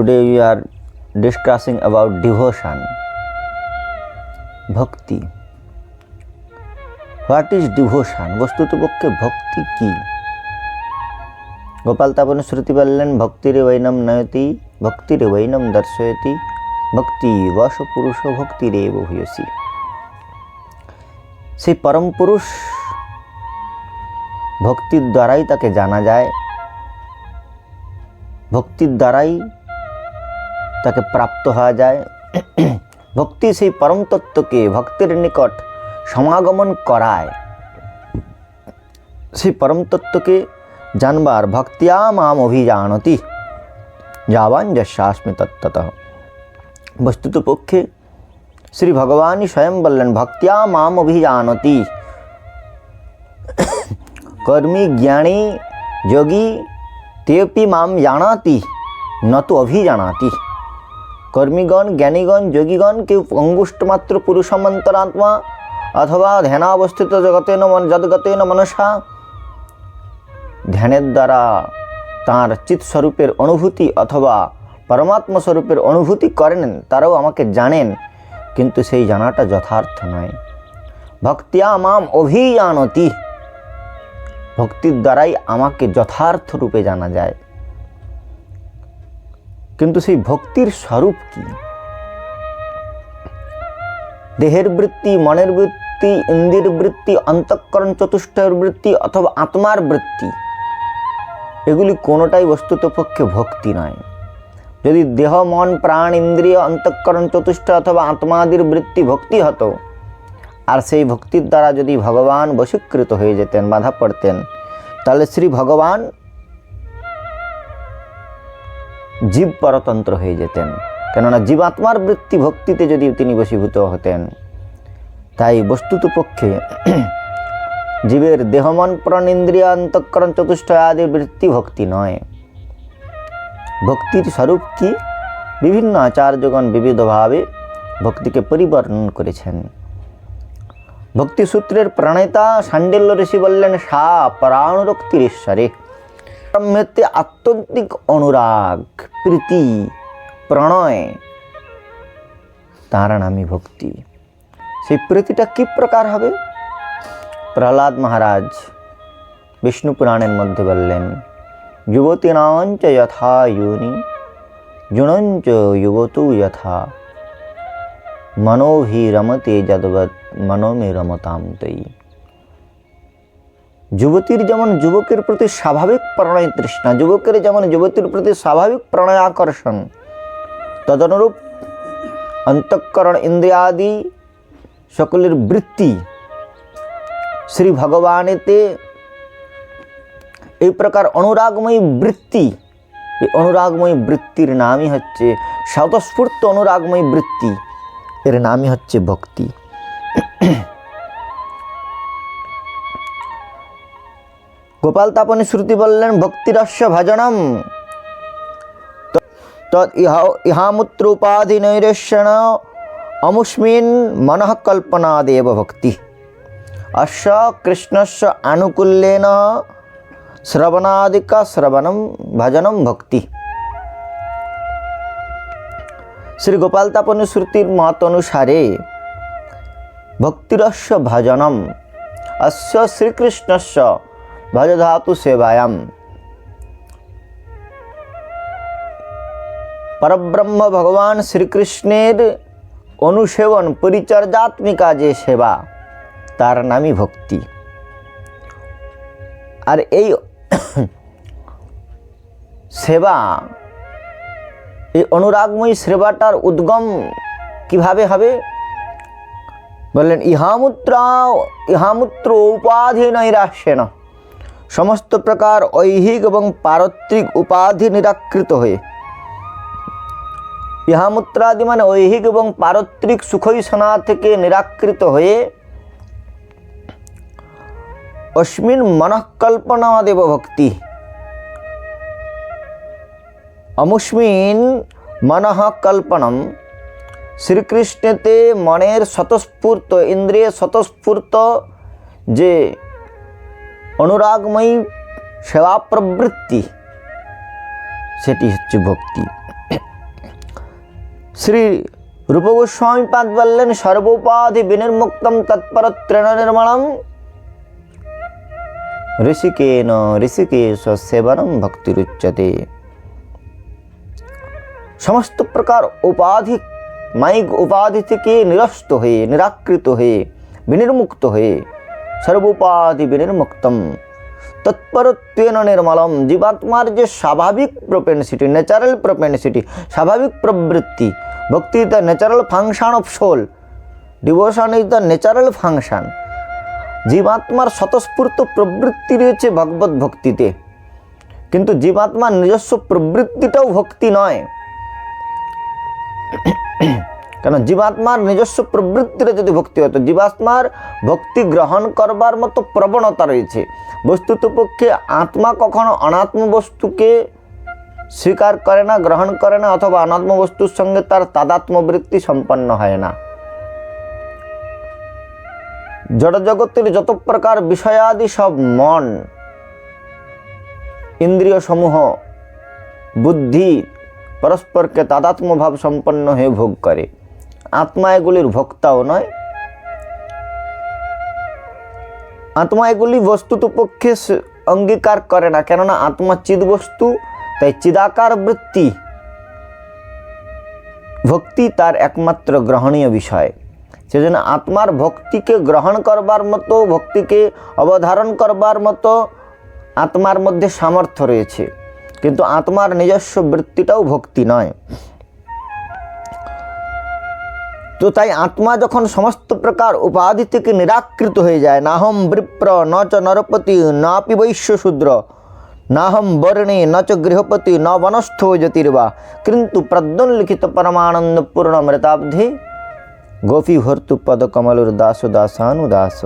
Today we are discussing about devotion. ভক্তি what is devotion বস্তুত পক্ষে ভক্তি কি গোপাল তাপন শ্রুতি বললেন ভক্তিরে বৈনম নয়তি ভক্তিরে বৈনম দর্শয়তি ভক্তি বশ পুরুষ ভক্তিরে ভূয়সী সেই পরম পুরুষ ভক্তির দ্বারাই তাকে জানা যায় ভক্তির দ্বারাই তাকে প্রাপ্ত হওয়া যায়। ভক্তি সেই পরম তত্ত্বকে ভক্তের নিকট সমাগমন করায়। সেই পরম তত্ত্বকে জানবার ভক্তিয়া মাম অভিজানতি। যাবান যশাস্মি তত্ত্বত। বস্তুত পক্ষে শ্রী ভগবানই স্বয়ং বললেন ভক্তিয়া মাম অভিজানতি। কর্মী জ্ঞানী যোগী তেপি মাম জানাতি, নত অভিজানাতি। কর্মীগণ, জ্ঞানীগণ, যোগীগণ, কেউ অঙ্গুষ্টমাত্র পুরুষমন্তরাত্মা অথবা ধ্যানাবস্থিত জগতেন মন যদগতেন মনসা। ধ্যানের দ্বারা তাঁর চিৎ স্বরূপের অনুভূতি অথবা পরমাত্ম স্বরূপের অনুভূতি করেন, তারাও আমাকে জানেন, কিন্তু সেই জানাটা যথার্থ নয়। ভক্তিয়া মাম অভিজানতি ভক্তির দ্বারাই আমাকে যথার্থ রূপে জানা যায়। কিন্তু সেই ভক্তির স্বরূপ কি? দেহের বৃত্তি, মনের বৃত্তি, ইন্দ্রিয়ের বৃত্তি, অন্তঃকরণ চতুষ্টয়ের বৃত্তি অথবা আত্মার বৃত্তি, এগুলি কোনোটাই বস্তুত পক্ষে ভক্তি নয়। যদি দেহ, মন, প্রাণ, ইন্দ্রিয়, অন্তঃকরণ চতুষ্ট অথবা আত্মাদির বৃত্তি ভক্তি হতো, আর সেই ভক্তির দ্বারা যদি ভগবান বশীকৃত হয়ে যেতেন, বাধা পড়তেন, তাহলে শ্রী ভগবান জীব পরতন্ত্র হয়ে যেতেন। কেননা জীবাত্মার বৃত্তি ভক্তিতে যদি তিনি বশীভূত হতেন, তাই বস্তুত পক্ষে জীবের দেহমন প্রাণ ইন্দ্রিয় অন্তঃকরণ চতুষ্ট আদি বৃত্তি ভক্তি নয়। ভক্তির স্বরূপ কি? বিভিন্ন আচার্যগণ বিবিধভাবে ভক্তিকে পরিবর্ণন করেছেন। ভক্তি সূত্রের প্রণেতা সান্ডিল্য ঋষি বললেন সা পরাণুরক্তির ঈশ্বরে। ব্রহ্মেতে আত্যন্তিক অনুরাগ প্রীতি প্রণয় তার নামই ভক্তি সেই প্রীতিটা কি প্রকার হবে প্রহ্লাদ মহারাজ বিষ্ণু পুরাণের মধ্যে বললেন যুবতীনাঞ্চ যথা যোনি জুণঞ্চ যুবতু যথা মনোভি রমতে যদবৎ মনোমে রমতাম তৈ যুবতীর যেমন যুবকের প্রতি স্বাভাবিক প্রণয় তৃষ্ণা, যুবকের যেমন যুবতীর প্রতি স্বাভাবিক প্রণয় আকর্ষণ, তদনুরূপ অন্তঃকরণ ইন্দ্রিয়াদি সকলের বৃত্তি শ্রী ভগবানেতে এই প্রকার অনুরাগময়ী বৃত্তি, এই অনুরাগময়ী বৃত্তির নামই হচ্ছে স্বতঃস্ফূর্ত অনুরাগময়ী বৃত্তি, এর নামই হচ্ছে ভক্তি। গোপাল তাপনে শ্রুতি বললেন, ভক্তিরস্য ভজনম। ইহামূত্র উপাধি নৈরেশ্বণ অমুষ্মিন মনঃ কল্পনাদেব ভক্তি। অশ্য কৃষ্ণস্য আনুকূল্যেন। শ্রবণাদিক শ্রবণম ভজনম ভক্তি। শ্রী গোপাল তাপনী শ্রুতির মত অনুসারে, ভক্তিরস্য ভজনম। অস্য শ্রীকৃষ্ণস্য ভজধাতু সেবায়াম পরব্রহ্ম ভগবান শ্রীকৃষ্ণের অনুসেবন পরিচর্যাত্মিকা যে সেবা তার নামই ভক্তি আর এই সেবা এই অনুরাগময়ী সেবাটার উদ্গম কীভাবে হবে বললেন ইহামূত্রা ইহামূত্র উপাধি নৈরাশ্যেন সমস্ত প্রকার ঐহিক এবং পারত্রিক উপাধি নিরাকৃত হয়ে। ইহামূত্রাদি মানে ঐহিক এবং পারত্রিক সুখৈষণা থেকে নিরাকৃত হয়ে অস্মিন মনঃকল্পনা দেব ভক্তি। অমুস্মিন মনঃ কল্পনম শ্রীকৃষ্ণেতে মনের স্বতঃস্ফূর্ত, ইন্দ্রিয় স্বতঃস্ফূর্ত যে অনুরাগময়ী সেবা প্রবৃত্তি। সেটি হচ্ছে ভক্তি। শ্রী রূপ গোস্বামী পাদ বললেন, সর্বোপাধি বিনির্মুক্তম তৎপর তৃণ নির্মণম ঋষিকেন ঋষিকেশ সেবনম ভক্তিরুচ্যতে। সমস্ত প্রকার উপাধি, মাইক উপাধি থেকে নিরস্ত হয়ে, নিরাকৃত হয়ে, বিনির্মুক্ত হয়ে সর্বোপাধি বিনির্মুক্তম তৎপরত্বেন নির্মলম জীবাত্মার যে স্বাভাবিক প্রপেন্সিটি ন্যাচারাল প্রপেন্সিটি স্বাভাবিক প্রবৃত্তি ভক্তি the natural function of soul devotion is the natural function জীবাত্মার স্বতঃস্ফূর্ত প্রবৃত্তি রয়েছে ভগবত ভক্তিতে কিন্তু জীবাত্মার নিজস্ব প্রবৃত্তিটাও ভক্তি নয় কেন জীবাত্মার নিজস্ব প্রবৃত্তিরে যদি ভক্তি হতো জীবাত্মার ভক্তি গ্রহণ করবার মতো প্রবণতা রয়েছে। বস্তুত পক্ষে আত্মা কখনো অনাত্ম বস্তুকে স্বীকার করে না, গ্রহণ করে না, অথবা অনাত্ম বস্তুর সঙ্গে তার তাদাত্মবৃত্তি সম্পন্ন হয় না। জড়জগতের যত প্রকার বিষয়াদি সব মন ইন্দ্রিয় সমূহ বুদ্ধি, পরস্পরকে তাদাত্মভাব সম্পন্ন হয়ে ভোগ করে। আত্মা এগুলির ভোক্তাও নয়। আত্মা এগুলি বস্তুত পক্ষে অঙ্গীকার করে না, কেননা আত্মা চিদ বস্তু, তাই চিদাকার বৃত্তি ভক্তি তার একমাত্র গ্রহণীয় বিষয়। সেজন্য আত্মার ভক্তিকে গ্রহণ করবার মতো, ভক্তিকে অবধারণ করবার মতো আত্মার মধ্যে সামর্থ্য রয়েছে। কিন্তু আত্মার নিজস্ব বৃত্তিটাও ভক্তি নয়। তো তাই আত্মা যখন সমস্ত প্রকার উপাধি থেকে নিরাকৃত হয়ে যায়, নাহম বৃপ্র ন চ নরপতি নাপি বৈশ্য শূদ্র, নাহম বর্ণে ন চ গৃহপতি ন বনস্থ জ্যোতির্বা, কিন্তু প্রদ্যোল্লিখিত পরমানন্দ পূর্ণ মৃতাব্ধি গোপী ভর্তু পদ কমলুর দাস দাসানুদাস।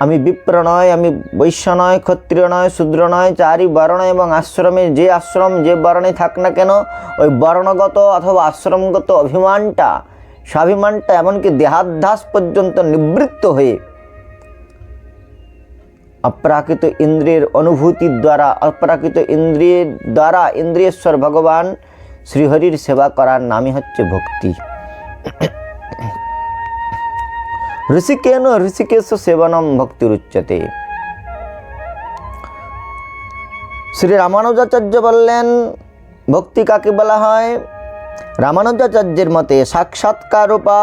আমি বিপ্র নয়, আমি বৈশ্য নয়, ক্ষত্রিয় নয়, শূদ্র নয়, চারি বর্ণ এবং আশ্রমে যে আশ্রম, যে বর্ণে থাক না কেন, ওই বর্ণগত অথবা আশ্রমগত অভিমানটা, স্বাভিমানটা এমনকি দেহাধ্যাস পর্যন্ত নিবৃত্ত হয়ে অপ্রাকৃত ইন্দ্রিয়ের অনুভূতির দ্বারা, অপ্রাকৃত ইন্দ্রিয়ের দ্বারা ইন্দ্রিয়েশ্বর ভগবান শ্রীহরির সেবা করার নামই হচ্ছে ভক্তি। ঋষিকেন ঋষিকেশ সেবনম ভক্তিরুচ্যতে শ্রী রামানুজাচার্য বললেন ভক্তি কাকে বলা হয় রামানুজাচার্যের মতে সাক্ষাৎকারূপা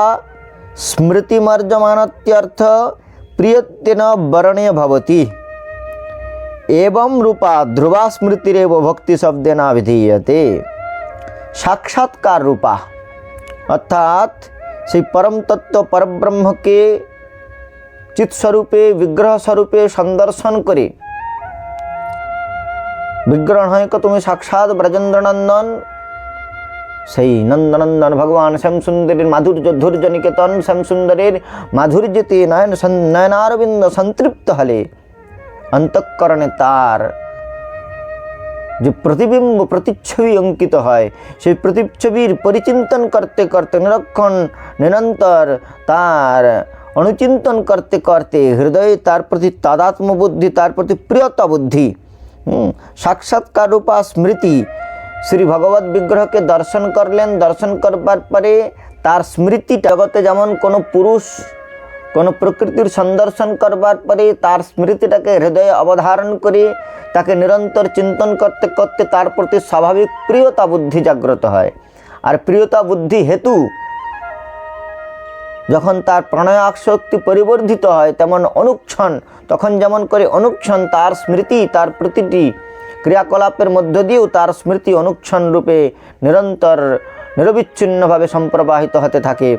স্মৃতিমর্যমানত্যর্থ প্রিয়ত্বেন বরণীয় ভবতি এবং রূপা ধ্রুবা স্মৃতিরেব ভক্তি শব্দেন বিধীয়তে সাক্ষাৎকার রূপা অর্থাৎ সেই পরম তত্ত্ব, পরব্রহ্মকে চিৎস্বরূপে বিগ্রহ স্বরূপে সন্দর্শন করে। বিগ্রহ হয় কো তুমি সাক্ষাৎ ব্রজেন্দ্রনন্দন। সেই নন্দনন্দন ভগবান শ্যামসুন্দরের মাধুর্য, ধৈর্য, নিকেতন শ্যামসুন্দরের মাধুর্যতে নয়ন নয়নারবিন্দ সন্তৃপ্ত হলে। অন্তঃকরণে তার যে প্রতিবিম্ব, প্রতিচ্ছবি অঙ্কিত হয়, সেই প্রতিচ্ছবির পরিচিন্তন করতে করতে নিরক্ষণ, নিরন্তর তার অনুচিন্তন করতে করতে হৃদয়ে তার প্রতি তাদাত্ম বুদ্ধি তার প্রতি প্রিয়তা বুদ্ধি সাক্ষাৎকার রূপা স্মৃতি, শ্রী ভগবত বিগ্রহকে দর্শন করলেন। দর্শন করবার পরে তার স্মৃতি জগতে যেমন কোনো পুরুষ কোনো প্রকৃতির সন্দর্শন করবার পরে তার স্মৃতিটাকে হৃদয়ে অবধারণ করে, তাকে নিরন্তর চিন্তন করতে করতে তার প্রতি স্বাভাবিক প্রিয়তা বুদ্ধি জাগ্রত হয়। আর প্রিয়তা বুদ্ধি হেতু, যখন তার প্রণয় আসক্তি পরিবর্ধিত হয় তেমন অনুক্ষণ, তখন যেমন করে অনুক্ষণ তার স্মৃতি, তার প্রতিটি ক্রিয়াকলাপের মধ্য দিয়েও তার স্মৃতি অনুক্ষণ রূপে নিরন্তর, নিরবিচ্ছিন্নভাবে সম্প্রবাহিত হতে থাকে।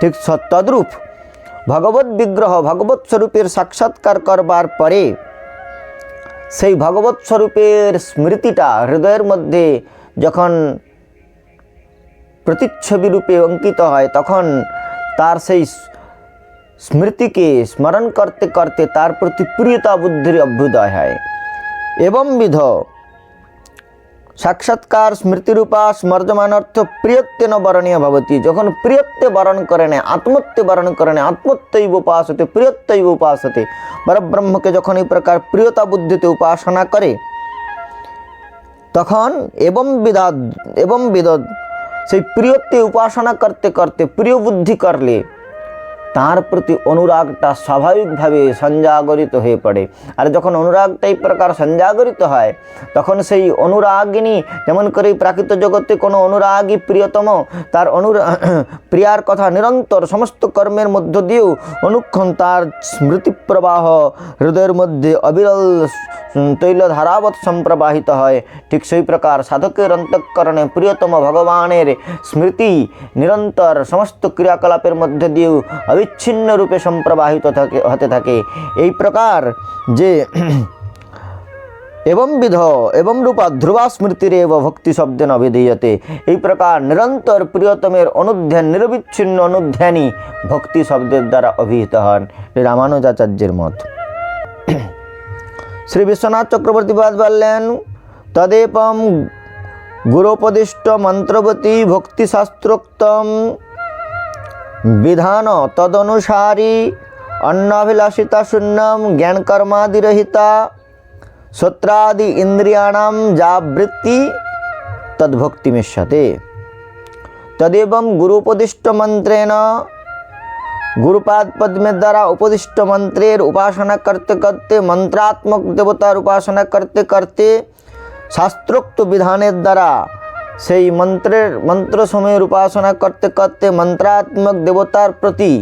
ঠিক তদ্রূপ ভগবত বিগ্রহ, ভগবত স্বরূপের সাক্ষাৎকার করবার পরে সেই ভগবত স্বরূপের স্মৃতিটা হৃদয়ের মধ্যে যখন প্রতিচ্ছবি রূপে অঙ্কিত হয়, তখন তার সেই স্মৃতিকে স্মরণ করতে করতে তার প্রতি প্রিয়তা বুদ্ধির অভ্যুদয় হয়। এবং বিধ সাক্ষাৎকার স্মৃতিরূপা স্মর্যমানর্থ প্রিয়ত্বেন বরণীয় ভবতি। যখন প্রিয়ত্বে বরণ করে নেয় আত্মত্বে বরণ করে নেয় আত্মত্বৈব উপাসতে, প্রিয়ত্বৈব উপাসতে। পরব্রহ্মকে যখন এই প্রকার প্রিয়তা বুদ্ধিতে উপাসনা করে, তখন এবং বিদাত এবং বিদত সেই প্রিয়তে উপাসনা করতে করতে, প্রিয় বুদ্ধি করলে তার প্রতি অনুরাগটা স্বাভাবিকভাবে সঞ্জাগরিত হয়ে পড়ে। আর যখন অনুরাগটা এই প্রকার সঞ্জাগরিত হয়, তখন সেই অনুরাগিনী যেমন করে প্রাকৃত জগতে কোনো অনুরাগী প্রিয়তম, তার অনুরা, প্রিয়ার কথা নিরন্তর সমস্ত কর্মের মধ্য দিয়েও অনুক্ষণ তার স্মৃতিপ্রবাহ হৃদয়ের মধ্যে অবিরল তৈল ধারাবৎ সম্প্রবাহিত হয়। ঠিক সেই প্রকার সাধকের অন্তঃকরণে প্রিয়তম ভগবানের স্মৃতি নিরন্তর সমস্ত ক্রিয়াকলাপের মধ্যে দিয়েও অবিচ্ছিন্ন রূপে সম্প্রবাহিত থাকে, হতে থাকে। এই প্রকার যে এবং বিধ, এবং রূপা ধ্রুবা স্মৃতিরেব ভক্তি শব্দে নবিধীয়তে এই প্রকার নিরন্তর প্রিয়তমের অনুধ্যান, নিরবিচ্ছিন্ন অনুধ্যানই ভক্তি শব্দের দ্বারা অভিহিত হন রামানুজাচার্যের মত। শ্রী বিশ্বনাথ চক্রবর্তীবাদ বললেন, তদেপম গুরোপদিষ্ট মন্ত্রবতী ভক্তিশাস্ত্রোক্তম বিধান তদনুসারী অন্নাভিলাষিতা শূন্যম জ্ঞানকর্মাদিরহিতা শ্রোত্রাদি ইন্দ্রিয়াণাম যা বৃত্তি তদ্ভক্তিমিষ্যতে তদেবং গুরুপদিষ্ট মন্ত্রেণ গুরুপাদ পদ্মের দ্বারা উপদিষ্ট মন্ত্রের উপাসনা করতে করতে মন্ত্রাত্মক দেবতার উপাসনা করতে করতে শাস্ত্রোক্ত বিধানের দ্বারা সেই মন্ত্রের মন্ত্রসমূহের উপাসনা করতে করতে মন্ত্রাত্মক দেবতার প্রতি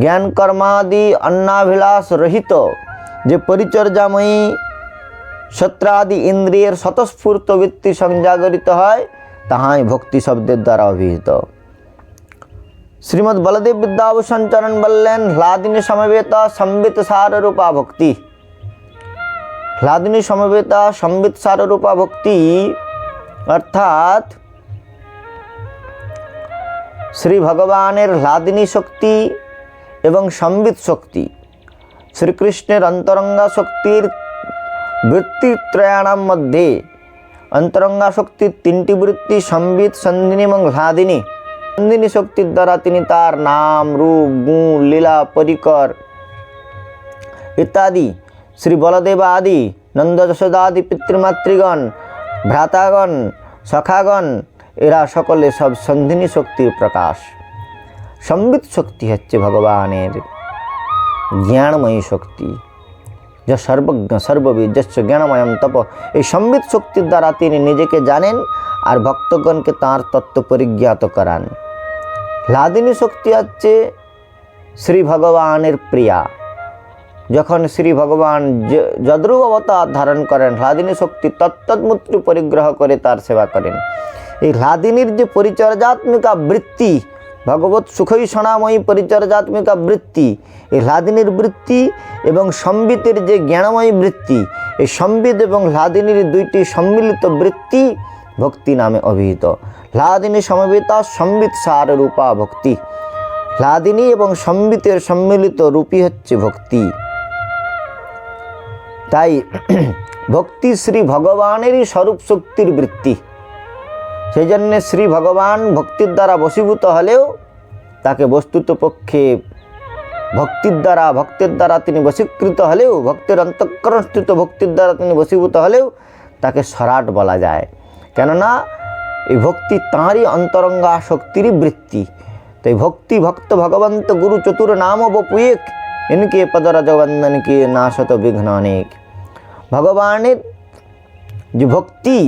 জ্ঞান কর্মাদি অন্নাভিলাষ রহিত, যে পরিচর্যাময়ী সত্রাদি ইন্দ্রিয়ের স্বতঃস্ফূর্ত বৃত্তি সংজাগরিত হয়, তাহাই ভক্তি শব্দের দ্বারা অভিহিত। শ্রীমৎ বলদেব বিদ্যাভূষণ চরণ বললেন হ্লাদিনী সমবেত সম্বিত সাররূপা ভক্তি হ্লাদিনী সমবেতা সম্বিত সাররূপা ভক্তি অর্থাৎ শ্রী ভগবানের হ্লাদিনী শক্তি এবং সম্বিত শক্তি, শ্রীকৃষ্ণের অন্তরঙ্গা শক্তির বৃত্তিত্রয়াণাম মধ্যে অন্তরঙ্গা শক্তির তিনটি বৃত্তি, সম্বিত, সন্ধিনী এবং হ্লাদিনী সন্ধিনী শক্তির দ্বারা তিনি তার নাম, রূপ, গুণ, লীলা, পরিকর ইত্যাদি, শ্রী বলদেবা আদি, নন্দ যশোদাদি পিতৃমাতৃগণ ভ্রাতাগণ, সখাগণ, এরা সকলে সব সন্ধিনী শক্তির প্রকাশ। সম্বিত শক্তি হচ্ছে ভগবানের জ্ঞানময়ী শক্তি। যা সর্বজ্ঞ সর্ববিদ জ্ঞানময়ম তপ। এই সম্বিত শক্তির দ্বারা তিনি নিজেকে জানেন আর ভক্তগণকে তাঁর তত্ত্ব পরিজ্ঞাত করান। হ্লাদিনী শক্তি হচ্ছে শ্রী ভগবানের প্রিয়া। যখন শ্রী ভগবান য- যদ্রূপ অবতার ধারণ করেন, হ্লাদিনী শক্তি তত্তৎমূর্তি পরিগ্রহ করে তার সেবা করেন। এই হ্লাদিনীর যে পরিচর্যাত্মিকা বৃত্তি ভগবত সুখই সনাময়ী পরিচর্যাত্মিকা বৃত্তি এই হ্লাদিনীর বৃত্তি এবং সম্বিতের যে জ্ঞানময়ী বৃত্তি, এই সম্বিত এবং হ্লাদিনীর দুইটি সম্মিলিত বৃত্তি ভক্তি নামে অভিহিত। হ্লাদিনী সমবেতা, সম্বিত সার রূপা ভক্তি। হ্লাদিনী এবং সম্বিতের সম্মিলিত রূপই হচ্ছে ভক্তি। তাই ভক্তি শ্রী ভগবানেরই স্বরূপ শক্তির বৃত্তি। সেই জন্যে শ্রী ভগবান ভক্তির দ্বারা বশীভূত হলেও তাকে বস্তুত পক্ষে ভক্তির দ্বারা, ভক্তের দ্বারা তিনি বশীকৃত হলেও, ভক্তের অন্তঃকরণস্থিত ভক্তির দ্বারা তিনি বশীভূত হলেও তাকে সরাট বলা যায়। কেননা এই ভক্তি তাঁরই অন্তরঙ্গা শক্তিরই বৃত্তি। তাই ভক্তি ভক্ত ভগবন্ত গুরু চতুর নাম বপুয়েক পদরাজ বন্দন কে নাশত বিঘ্ন অনেক ভগবানের যে ভক্তি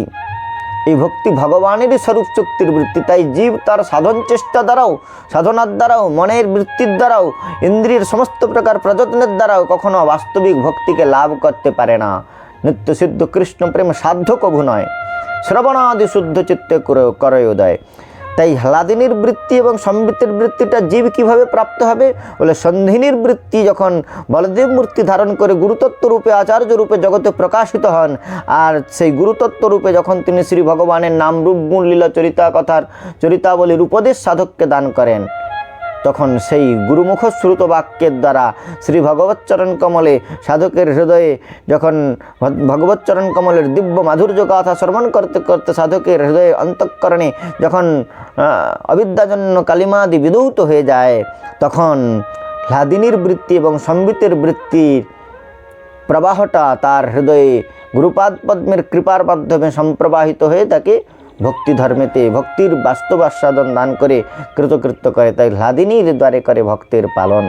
এই ভক্তি ভগবানেরই স্বরূপ শক্তির বৃত্তি তাই জীব তার সাধন চেষ্টা দ্বারাও সাধনার দ্বারাও মনের বৃত্তির দ্বারাও ইন্দ্রিয়ের সমস্ত প্রকার প্রযত্নের দ্বারাও কখনো বাস্তবিক ভক্তিকে লাভ করতে পারে না নিত্য সিদ্ধ কৃষ্ণ প্রেম সাধ্য কভু নয় শ্রবণাদি শুদ্ধ চিত্তে করে উদয় তাই হ্লাদিনীর বৃত্তি এবং সম্বিতের বৃত্তিটা জীব কীভাবে প্রাপ্ত হবে? বলে সন্ধিনীর বৃত্তি যখন বলদেব মূর্তি ধারণ করে গুরুতত্ত্ব রূপে, আচার্য রূপে জগতে প্রকাশিত হন, আর সেই গুরুতত্ত্ব রূপে যখন তিনি শ্রী ভগবানের নাম রূপ গুণ লীলা চরিতা কথার চরিতাবলীর উপদেশ সাধককে দান করেন। তখন সেই গুরুমুখ শ্রুত বাক্যের দ্বারা শ্রী ভগবৎচরণ কমলে সাধকের হৃদয়ে যখন ভগ- ভগবৎচরণ কমলের দিব্য মাধুর্য কথা শ্রবণ করতে করতে সাধকের হৃদয়ে অন্তঃকরণে যখন অবিদ্যাজন্য কালিমাদি বিদৌত হয়ে যায়, তখন হ্লাদিনীর বৃত্তি এবং সম্বিতের বৃত্তির প্রবাহটা তার হৃদয়ে গুরুপাদ পদ্মের কৃপার মাধ্যমে সম্প্রবাহিত হয়ে তাকে ভক্তি ধর্মেতে ভক্তির বাস্তব আস্বাদন দান করে কৃতকৃত্য করে তাই লাদিনীর দ্বারে করে ভক্তের পালন।